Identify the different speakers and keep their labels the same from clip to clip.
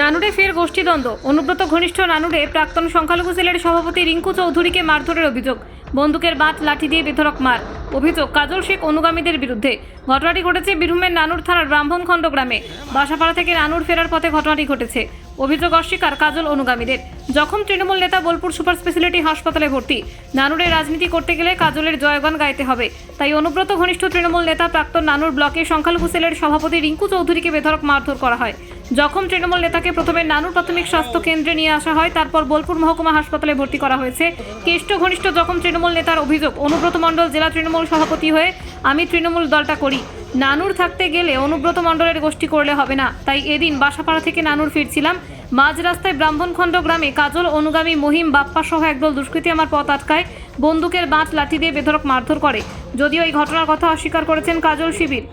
Speaker 1: নানুরে ফের গোষ্ঠীদ্বন্দ্ব। অনুব্রত ঘনিষ্ঠ নানুরে প্রাক্তন সংখ্যালঘু সেলের সভাপতি রিঙ্কু চৌধুরীকে মারধরের অভিযোগ। বন্দুকের বাট লাঠি দিয়ে বেধরক মার। অভিযোগ, কাজল শেখ অনুগামীদের বিরুদ্ধে। ঘটনাটি ঘটেছে বীরভূমের নানুর থানার ব্রাহ্মণখণ্ড গ্রামে। বাসাপাড়া থেকে নানুর ফেরার পথে ঘটনাটি ঘটেছে। অভিযোগ অস্বীকার কাজল অনুগামীদের। জখম তৃণমূল নেতা বোলপুর সুপার স্পেশালিটি হাসপাতালে ভর্তি, নানুরে রাজনীতি করতে গেলে কাজলের জয়গান গাইতে হবে। তাই অনুব্রত ঘনিষ্ঠ তৃণমূল নেতা প্রাক্তন নানুর ব্লকে সংখ্যালঘু সেলের সভাপতি রিঙ্কু চৌধুরীকে বেধরক মারধর করা হয়। জখম তৃণমূল নেতাকে প্রথমে নানুর প্রাথমিক স্বাস্থ্য কেন্দ্রে নিয়ে আসা হয়, তারপর বোলপুর মহকুমা হাসপাতালে ভর্তি করা হয়েছে। কেষ্ট ঘনিষ্ঠ জখম তৃণমূল নেতার অভিযোগ, অনুব্রত মণ্ডল জেলা তৃণমূল সভাপতি হয়ে আমি তৃণমূল দলটা করি। নানুর থাকতে গেলে অনুব্রত মণ্ডলের গোষ্ঠী করলে হবে না, তাই এদিন বাসাপাড়া থেকে নানুর ফিরছিলাম। মাঝ রাস্তায় ব্রাহ্মণখণ্ড গ্রামে কাজল, অনুগামী, মহিম, বাপ্পা সহ একদল দুষ্কৃতী আমার পথ আটকায়, বন্দুকের বাঁট লাঠি দিয়ে বেধরক মারধর করে। যদিও এই ঘটনার কথা অস্বীকার করেছেন কাজল শিবির।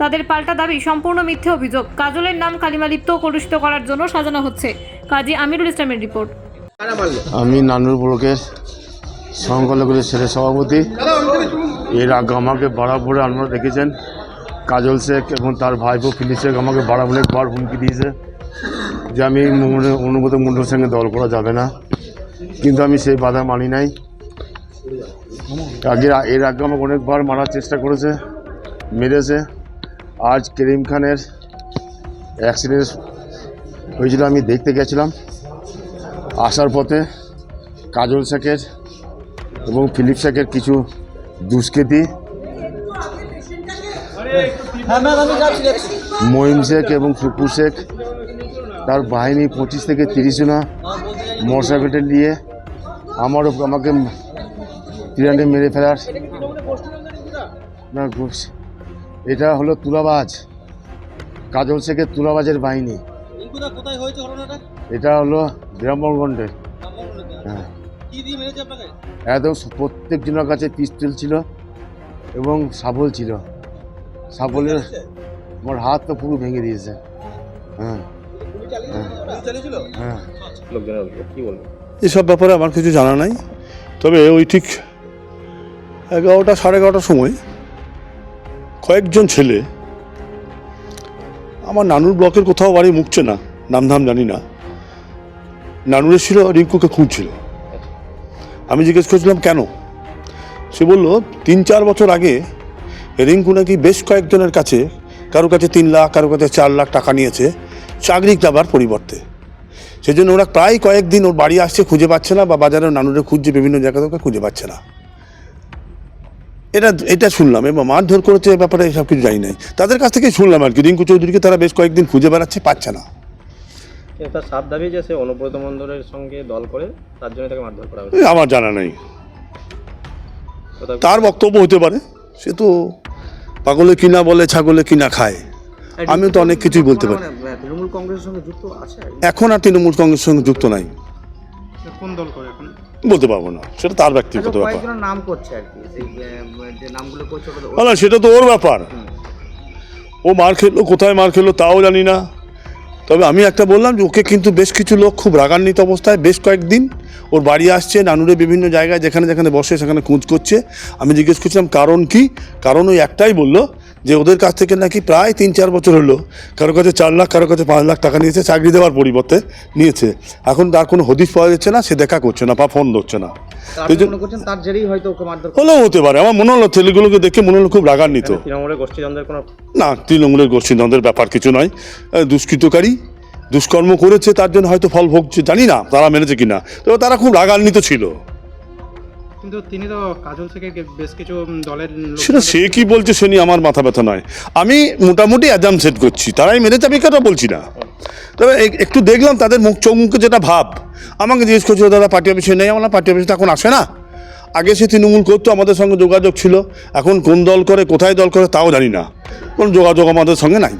Speaker 1: তাদের পাল্টা দাবি, সম্পূর্ণ মিথ্যে অভিযোগ। কাজলের নাম কালিমালিপ্ত কলুষিত করার জন্য সাজানো হচ্ছে। কাজী আমিরুল ইসলামের রিপোর্ট।
Speaker 2: আমি নানুর ব্লকের সংখ্যালঘুদের ছেলে সভাপতি। এর আগে আমাকে বাড়াপুরে আপনারা দেখেছেন, কাজল শেখ এবং তার ভাইপো ফিলিপ শেখ আমাকে বাড়াপুরে একবার হুমকি দিয়েছে যে আমি অনুগত মণ্ডলের সঙ্গে দল করা যাবে না। কিন্তু আমি সেই বাধা মানি নাই। আগে এর আগে আমাকে অনেকবার মারার চেষ্টা করেছে, মেরেছে। আজ করিম খানের অ্যাক্সিডেন্ট হয়েছিল আমি দেখতে গেছিলাম। আসার পথে কাজল শেখের এবং ফিলিপ শেখের কিছু দুষ্কৃতী। মহিম শেখ এবং ফুকু শেখ তার বাহিনী পঁচিশ থেকে তিরিশ জনা মোটরসাইকেলটা নিয়ে আমারও আমাকে তিরান্ডে মেরে ফেলার। না এটা হলো তুলাবাজ কাজল শেখের তুলাবাজের বাহিনী।
Speaker 3: রিঙ্কুদা কোথায় হয়েছে ঘটনাটা?
Speaker 2: এটা হলো ব্রাহ্মণগণ্ডের হ্যাঁ।
Speaker 3: কি দিয়ে মেরেছে আপনাকে?
Speaker 2: একদম প্রত্যেক জনের কাছে পিস্তল ছিল এবং সাবল ছিল। সাবলের আমার হাত তো পুরো ভেঙে দিয়েছে। হ্যাঁ। হ্যাঁ।
Speaker 4: এসব ব্যাপারে আমার কিছু জানা নাই। তবে ওই ঠিক এগারোটা সাড়ে এগারোটার সময় কয়েকজন ছেলে, আমার নানুর ব্লকের কোথাও বাড়ি মুখছে না, নামধাম জানি না। নানুরে ছিল, রিঙ্কুকে খুঁজছিল। আমি জিজ্ঞেস করছিলাম, কেন? সে বলল, তিন চার বছর আগে রিঙ্কু নাকি বেশ কয়েকজনের কাছে, কারও কাছে তিন লাখ, কারও কাছে চার লাখ টাকা নিয়েছে, চাকরি যাবার পরিবর্তে। সেজন্য ওরা প্রায় কয়েকদিন ওর বাড়ি আসছে, খুঁজে পাচ্ছে না বা বাজারে নানুরে খুঁজছে, বিভিন্ন জায়গাতে ওকে খুঁজে পাচ্ছে না। এটা এটা শুনলাম এবং মারধর করেছে এ ব্যাপারে সব কিছু জানি নাই। তাদের কাছ থেকেই শুনলাম আর কি। রিঙ্কু চৌধুরীকে তারা বেশ কয়েকদিন খুঁজে বেড়াচ্ছে পাচ্ছে না।
Speaker 5: তার সাপ দাবি যে সে অনুব্রত মণ্ডলের সঙ্গে দল করে তার জন্য তাকে মারধর করা হয়েছে।
Speaker 4: আমার জানা নেই।
Speaker 5: তার-
Speaker 4: বক্তব্য হতে পারে। সে তো পাগলে কিনা বলে ছাগলে কিনা খায়। আমিও তো অনেক কিছুই বলতে পারি।
Speaker 3: মানে, তৃণমূল কংগ্রেসের সঙ্গে যুক্ত আছে?
Speaker 4: এখন আর তৃণমূল কংগ্রেসের সঙ্গে যুক্ত নাই।
Speaker 3: কোন দল করে এখন?
Speaker 4: বলতে পারব না। সেটা তার ব্যক্তিগত ব্যাপার।
Speaker 3: নাম করছে আর কি যে নামগুলো করছে
Speaker 4: না, না সেটা তো ওর ব্যাপার। ও মার খেলো কোথায় মার খেলো তাও জানি না। তবে আমি একটা বললাম যে ওকে কিন্তু বেশ কিছু লোক খুব রাগান্বিত অবস্থায় বেশ কয়েকদিন ওর বাড়ি আসছে নানুরে বিভিন্ন জায়গায় যেখানে যেখানে বসে সেখানে খোঁজ করছে। আমি জিজ্ঞেস করছিলাম কারণ কি? কারণ ওই একটাই বলল যে ওদের কাছ থেকে নাকি প্রায় তিন চার বছর হলো কারও কাছে চার লাখ কারও কাছে পাঁচ লাখ টাকা নিয়েছে চাকরি দেওয়ার পরিবর্তে নিয়েছে। এখন তার কোনো হদিশ পাওয়া যাচ্ছে না সে দেখা করছে না বা ফোন ধরছে না। হলেও হতে পারে। আমার মনে হলো ছেলেগুলোকে দেখে মনে হলো খুব রাগান্বিত। না তৃণমূলের গোষ্ঠীদ্বন্দ্বের ব্যাপার কিছু নয়। দুষ্কৃতকারী দুষ্কর্ম করেছে তার জন্য হয়তো ফল ভোগছে জানি না তারা মেনেছে কিনা। তবে তারা খুব রাগান্বিত ছিল।
Speaker 6: কিন্তু
Speaker 4: সে কি বলছে সে নিয়ে আমার মাথা ব্যথা নয়। আমি মোটামুটি অ্যাজাম সেট করছি, তারাই মেনেছে আমি কথা বলছি না। তবে এক- একটু দেখলাম তাদের মুখ চোখ যেটা ভাব, আমাকে জিজ্ঞেস করছিল, দাদা, পার্টি অফিসে নেই? আমার পার্টি অফিসে এখন আসে না। আগে সে তৃণমূল করতো, আমাদের সঙ্গে যোগাযোগ ছিল। এখন কোন দল করে, কোথায় দল করে, তাও জানি না। কোন যোগাযোগ আমাদের সঙ্গে নাই।